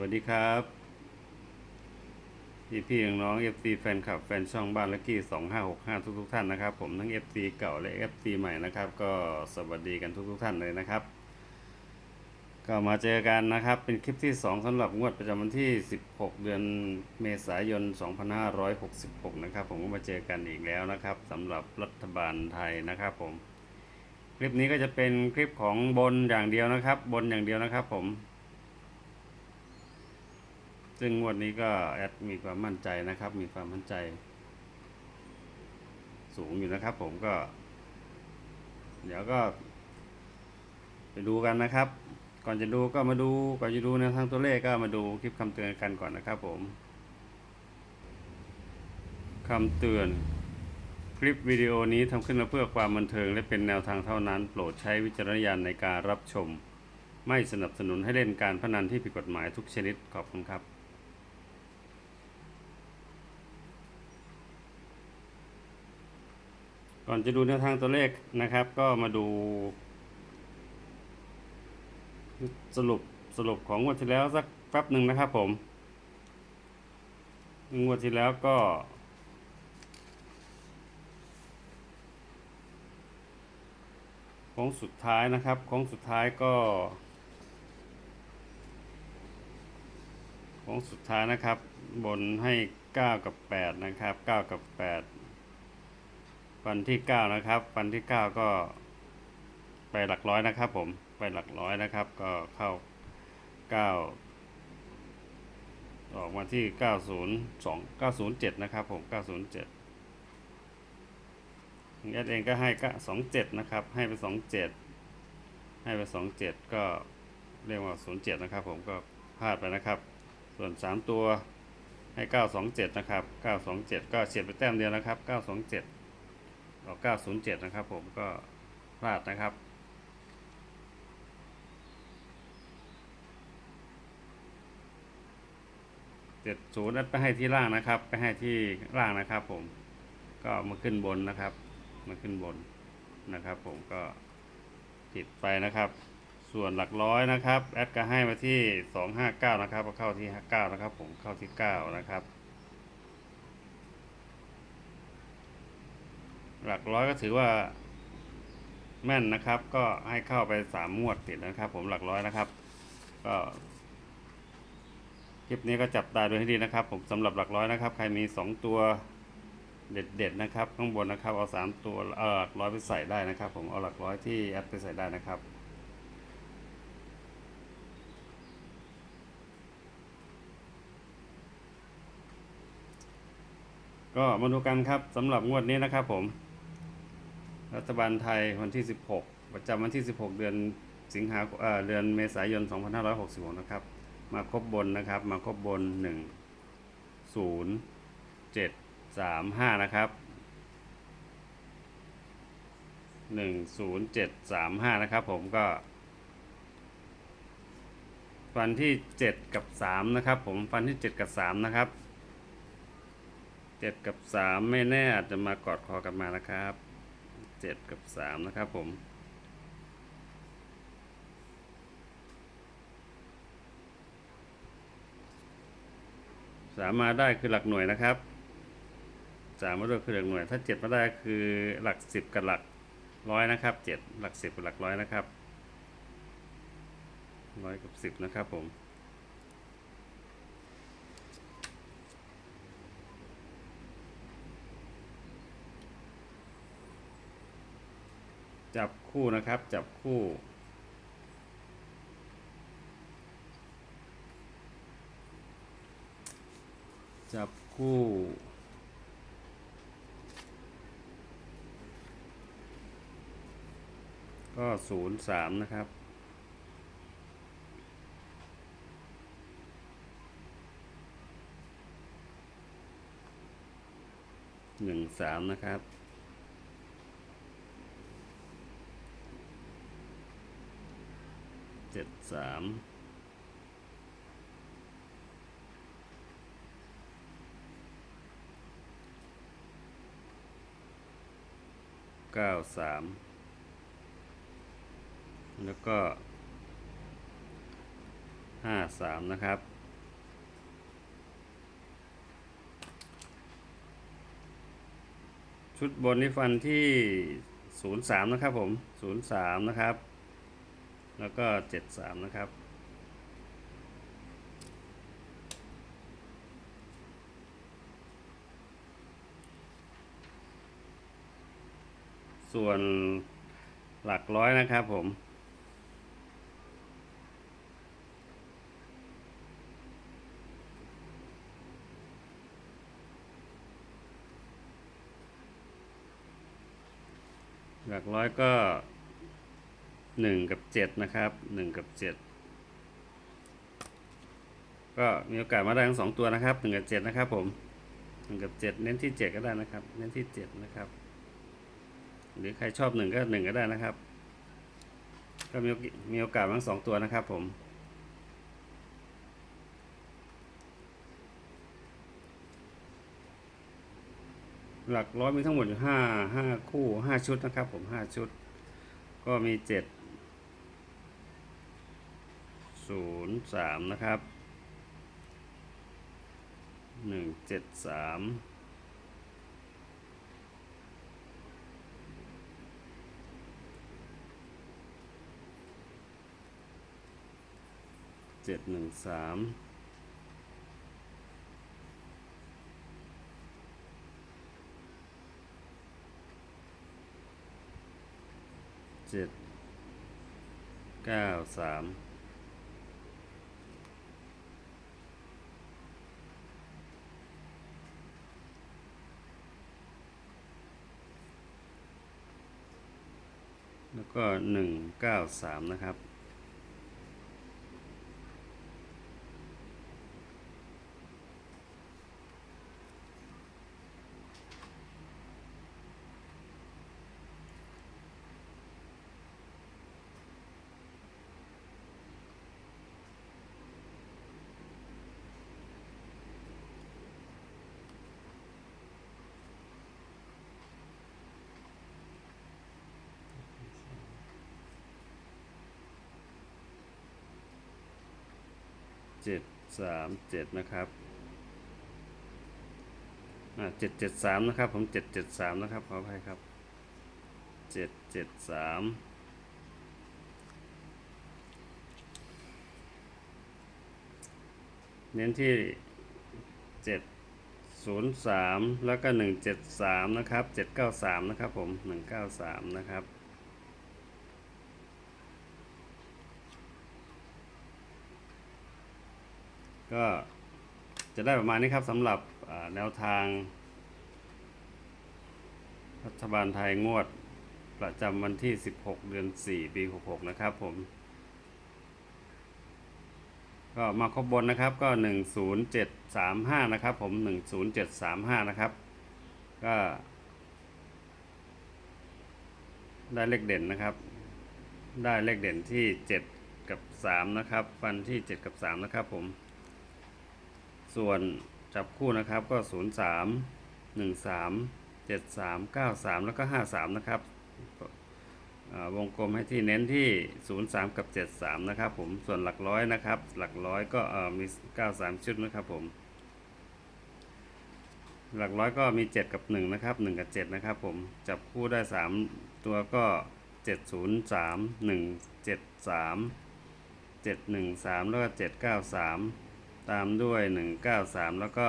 วัสดีครับ พี่พี่น้องๆ FC แฟนคลับแฟนช่องบ้านลักกี้2565ทุกทุกท่านนะครับ ผมทั้ง FC เก่าและ FC ใหม่นะครับ ก็สวัสดีกันทุกทุกท่านเลยนะครับ ก็มาเจอกันนะครับ เป็นคลิปที่2สำหรับงวดประจำวันที่16เดือนเมษายน2566นะครับ ผมก็มาเจอกันอีกแล้วนะครับสำหรับรัฐบาลไทยนะครับ ผม คลิปนี้ก็จะเป็นคลิปของบนอย่างเดียวนะครับ บนอย่างเดียวนะครับ ผม ซึ่งงวดนี้ก็แอดมีความมั่นใจนะครับ มีความมั่นใจ สูงอยู่นะครับ ผมก็ เดี๋ยวก็ ไปดูกันนะครับ ก่อนจะดูก็มาดูก่อนจะดูแนทางตัวเลขก็มาดูคลิปคำเตือนกันก่อนนะครับ ผมคำเตือนคลิปวิดีโอนี้ทำขึ้นมาเพื่อความบันเทิงและเป็นแนวทางเท่านั้น โปรดใช้วิจารณญาณในการรับชม ไม่สนับสนุนให้เล่นการพนันที่ผิดกฎหมายทุกชนิดขอบคุณครับ ก่อนจะดูแนวทางตัวเลขนะครับ ก็มาดู สรุปสรุปของงวดที่แล้วสักแป๊บหนึ่งนะครับผมงวดที่แล้วก็โค้งสุดท้ายนะครับโค้งสุดท้ายก็โค้งสุดท้ายนะครับ บนให้ 9 กับ 8 นะครับ 9 กับ 8 ฟันที่9นะครับฟันที่9ก็ไปหลักร้อยนะครับ ผมไปหลักร้อยนะครับ ก็เข้า9ออกมาที่902 907นะครับ ผม907แอดเองก็ให้ก็27นะครับ ให้ไป27ให้ไป27ก็เรียกว่า07นะครับ ผมก็พลาดไปนะครับ ส่วน3ตัวให้927นะครับ927ก็เฉียดไปแต้มเดียวนะครับ927อ อก907 นะครับผมก็พลาดนะครับ เจ็ดศูนย์นั้นไปให้ที่ล่างนะครับ ไปให้ที่ล่างนะครับ ผม ก็มาขึ้นบนนะครับ มาขึ้นบนนะครับ ผมก็ผิดไปนะครับ ส่วนหลักร้อยนะครับ แอดก็ให้มาที่สองห้าเก้านะครับเข้าที่เก้านะครับ ผมเข้าที่เก้านะครับ หลักร้อยก็ถือว่า แม่นนะครับ ก็ให้เข้าไปสามงวดติดนะครับ ผมหลักร้อยนะครับ ก็คลิปนี้ก็จับตาดูให้ดีนะครับ ผมสำหรับหลักร้อยนะครับ ใครมี2ตัวเด็ดๆนะครับ ข้างบนนะครับ เอา3ตัวเอาหลักร้อยไปใส่ได้นะครับ ผมเอาหลักร้อยที่แอดไปใส่ได้นะครับก็มาดูกันครับสำหรับงวดนี้นะครับผม รัฐบาลไทยวันที่ 16 ประจำวันที่ 16 เดือนสิงหาเเดือนเมษายน 2566 นะครับ มาครบบนนะครับ มาครบบน 1 0 7 3 5 นะครับ 1 0 7 3 5 นะครับผมก็ ฟันที่ 7 กับ 3 นะครับ ผมฟันที่ 7 กับ 3 นะครับ 7 กับ 3 ไม่แน่อาจจะมากอดคอกันมานะครับ 7 กับ 3 นะครับผม สามมาได้คือหลักหน่วยนะครับสามมาด้วยคือหลักหน่วย ถ้าเจ็ดมาได้คือหลักสิบกับหลักร้อยนะครับเจ็ดหลักสิบกับหลักร้อยนะครับร้อยกับสิบนะครับผม จับคู่นะครับ จับคู่ จับคู่ก็ศูนย์สามนะครับ หนึ่งสามนะครับ เจ็ดสามเก้าสามแล้วก็ห้าสามนะครับชุดบนนี่ฟันที่ศูนย์สามนะครับผมศูนย์สามนะครับ แล้วก็เจ็ดสามนะครับ ส่วนหลักร้อยนะครับผม หลักร้อยก็ หนึ่งกับเจ็ดนะครับหนึ่งกับเจ็ดก็มีโอกาสมาได้ทั้งสองตัวนะครับหนึ่งกับเจ็ดนะครับผมหนึ่งกับเจ็ดเน้นที่เจ็ดก็ได้นะครับ เน้นที่เจ็ดนะครับหรือใครชอบหนึ่งก็หนึ่งก็ได้นะครับ ก็มีโอกมีโอกาสทั้งสองตัวนะครับผมหลักร้อยมีทั้งหมดอยู่ห้าห้าคู่ห้าชุดนะครับผมห้าชุด ก็มีเจ็ด ศูนย์สามนะครับหนึ่งเจ็ดสามเจ็ดหนึ่งสามเจ็ดเก้าสาม ก็หนึ่งเก้าสามนะครับ เจ็ดสามเจ็ดนะครับอ่าเจ็ดเจ็ดสามนะครับ ผมเจ็ดเจ็ดสามนะครับขออภัยครับเจ็ดเจ็ดสามเน้นที่เจ็ดศูนย์สามแล้วก็หนึ่งเจ็ดสามนะครับเจ็ดเก้าสามนะครับผมหนึ่งเก้าสามนะครับ ก็จะได้ประมาณนี้ครับสำหรับแนวทาง รัฐบาลไทยงวดประจำวันที่ 16 เดือน 4 ปี 66 นะครับผม ก็มาครบบนนะครับก็ 10735 นะครับผม 10735 นะครับ ก็ ได้เลขเด่นนะครับ ได้เลขเด่นที่ 7 กับ 3 นะครับ ฟันที่ 7 กับ 3 นะครับผม ส่วนจับคู่นะครับก็ 0 3 1 3 7 3 9 3 แล้วก็ 5 3 นะครับวงกลมให้ที่เน้นที่ 0 3 กับ 7 3 นะครับผมส่วนหลักร้อยนะครับ หลักร้อยก็เอ่อมี 9 3 ชุดนะครับผม หลักร้อยก็มี 7 กับ 1 นะครับ 1 กับ 7 นะครับผม จับคู่ได้ 3 ตัวก็ 7 0 3 1 7 3 7 1 3 แล้วก็ 7 9 3 ตามด้วย 193 แล้วก็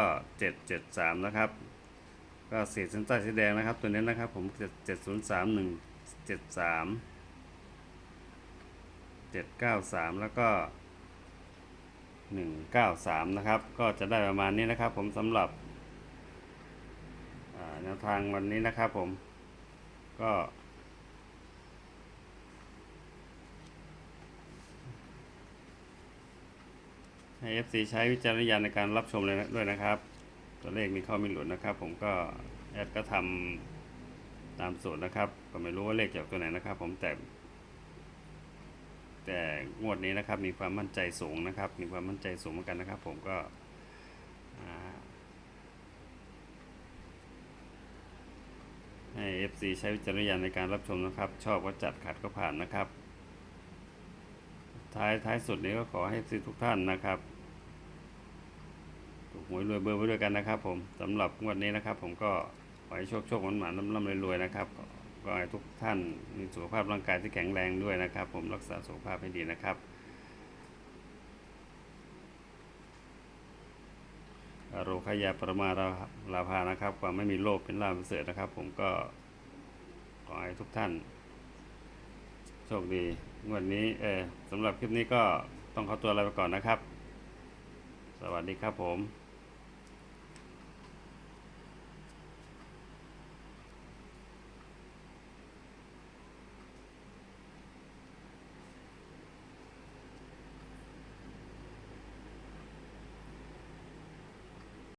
773 นะครับ ก็สีเส้นใต้สีแดงนะครับ ตัวนี้นะครับผม 703 173 793 แล้วก็ 193 นะครับ ก็จะได้ประมาณนี้นะครับ ผมสำหรับแนวทางวันนี้นะครับผมก็ ให้ FC ใช้วิจารณญาณในการรับชมเลยนะด้วยนะครับ ตัวเลขมีข้ามีหลุดนะครับ ผมก็แอดก็ทำตามสูตรนะครับ ก็ไม่รู้ว่าเลขจากตัวไหนนะครับ ผมแต่ แต่งวดนี้นะครับ มีความมั่นใจสูงนะครับ มีความมั่นใจสูงเหมือนกันนะครับ ผมก็อ่าให้ FC ใช้วิจารณญาณในการรับชมนะครับ ชอบก็จัดขัดก็ผ่านนะครับ ท้ายท้ายสุดนี้ก็ขอให้ FC ทุกท่านนะครับถูกหวยรวยเบอร์ไว้ด้วยกันนะครับ ผมสำหรับงวดนี้นะครับ ผมก็ขอให้โชคโชคหมันหมันร่ำร่ำรวยๆนะครับก็ให้ทุกท่านมีสุขภาพร่างกายที่แข็งแรงด้วยนะครับ ผมรักษาสุขภาพให้ดีนะครับอโรคยาปรมาราลาภานะครับ ความไม่มีโรคเป็นลาภประเสริฐนะครับ ผมก็ขอให้ทุกท่าน โชคดี งวดนี้เออสำหรับคลิปนี้ก็ต้องขอตัวลาไปก่อนนะครับ สวัสดีครับผม